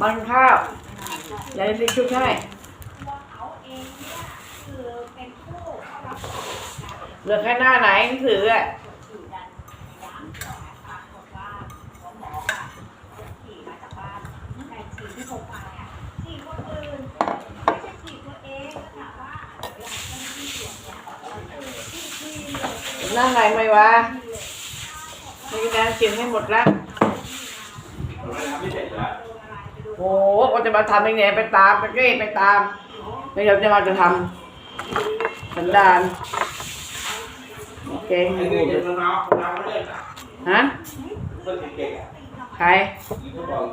มันข้าวอย่าได้ชุบให้เหลือแค่หน้าไหนหนังสืออะหน้าไหนไหมวะในกระดานเขียนให้หมดแล้ว โอ้โหก็จะมาทำยังไงไปตามไปเก้ไปตามไม่ยอมจะมาจะทำสันดานเก่งไอ้นี่จะน้องน้องไม่เล่นอะฮะใคร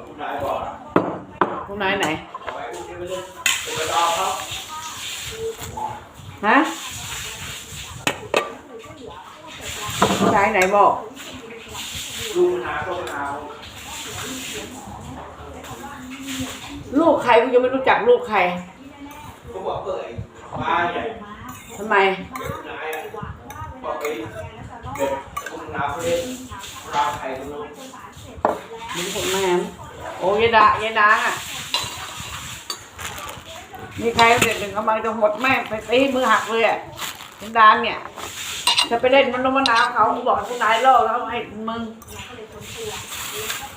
คุณนายบอกอะผู้นายไหนเอาไว้คุณนเป็นกระดองเขาฮะผู้นายไหนบอกลูนาโตนา ลูกใครกูยังไม่รู้จักลูกใครเขาบอกเปิดมาใหญ่ทำไมเด็กนายอะบอกไอ้เด็กคุณนาเขาเล่นราวใครไม่รู้มึงคนแม่มโอ้ยดายายนางอะมีใครเด็กหนึ่งกำลังจะหมดแม่งไปตีมือหักเลยอะสันดานเนี่ยจะไปเล่นมันนมนาวเขากูบอกให้ผู้นายล่อแล้วให้มึง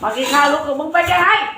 มากินข้าวลูกกับมึงไปยังไงเ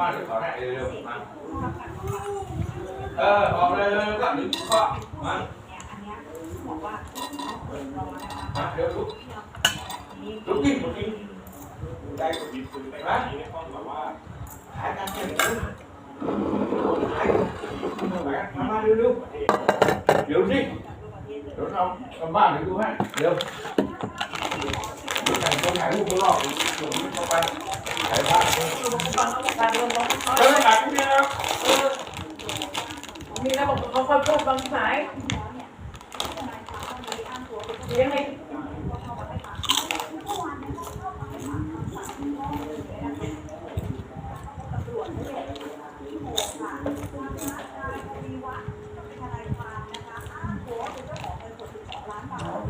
ฮะทำไมถึงขอได้เร็วๆมาเออออกเลยเลยก็หนึ่งข้อมาเดี๋ยวลุกลุกกินลุกกินได้กดยิบปืนไปไหมหายกันแค่ไหนหายมามาเร็วๆเดี๋ยวสิเดี๋ยวเรากลับบ้านเดี๋ยวดูให้เดี๋ยวแต่งตัวถ่ายรูปข้างนอกส่งเข้าไป ถ่ายภาพการลงของเออหลังเนี่นะมีนะบอกเขาค่อยพูดบางสายเลี้ยงให้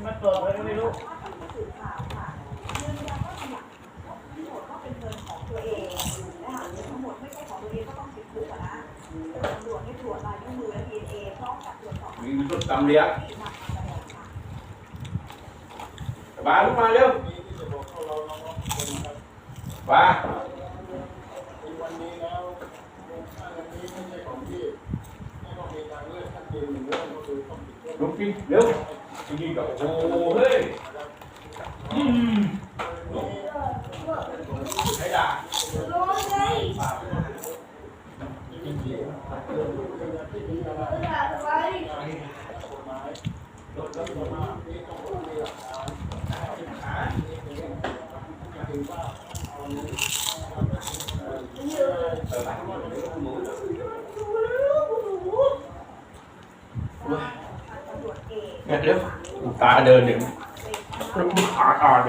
มันเปิดไว้ก็ไม่รู้มีรถตำเลี้ยงบาลุกมา เร็วบาวันนี้แล้วถ้าวันนี้ไม่ใช่ของพี่ไม่ต้องมีทางเลือกชัดเจนหนึ่งเรื่องก็คือต้องติดเชื้อลุกกินเร็วกินกับโอ้โหเฮ้ยอืมใช้ด่า เนี่ยเร็วตาเดินเนี่ยขาตาเ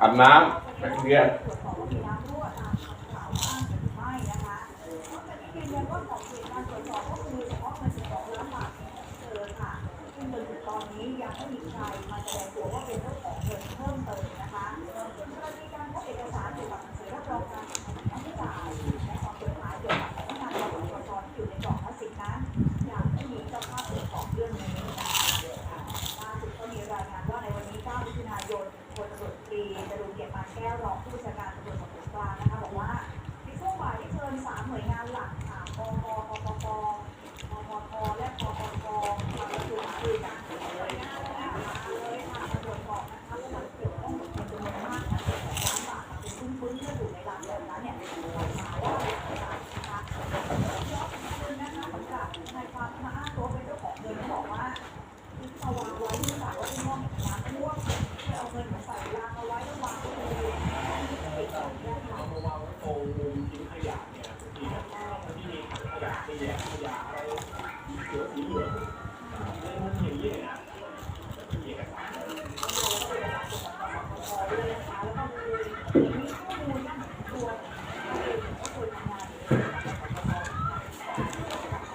ดินเนี่ยหายเป็นที่ไหนราคาถูกกินยังอาบน้ำไปเรียนก็มีรายงตัว่าเป็น การตำรวจสอบสวนกลางนะคะบอกว่า เ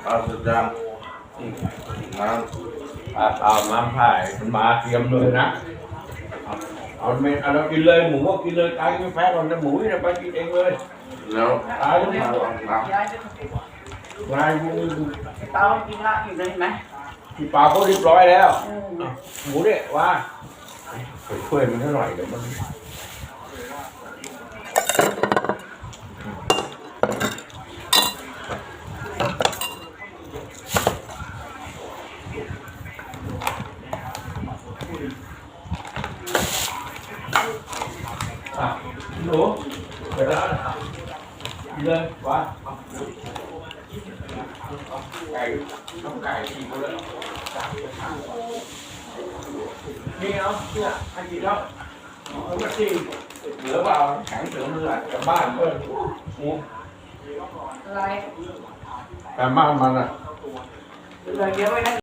อาสุดจังน้ำอาเอาน้ำผ่ายมาเตรียมเลยนะ เอาเมนเอาเรากินเลยหมูก็กินเลยตายไม่แพ้ก่อนนะหมูนะไปกินเองเลยแล้วตายแล้วยายมึงตากินละอยู่ไหนไหม ที่ปลาเขาเรียบร้อยแล้วเออหมูเนี่ยว่าไปช่วยมันเท่าไหร่เดี๋ยวมันอะหนูเดี๋ยวนะกินเลยว่าไก่น้องไก่กินเขาเลยนี่เอาเนี่ยให้กินแล้วเอา ไปสิเหลือเปล่าแข็งเสือมืออะกลับบ้านเ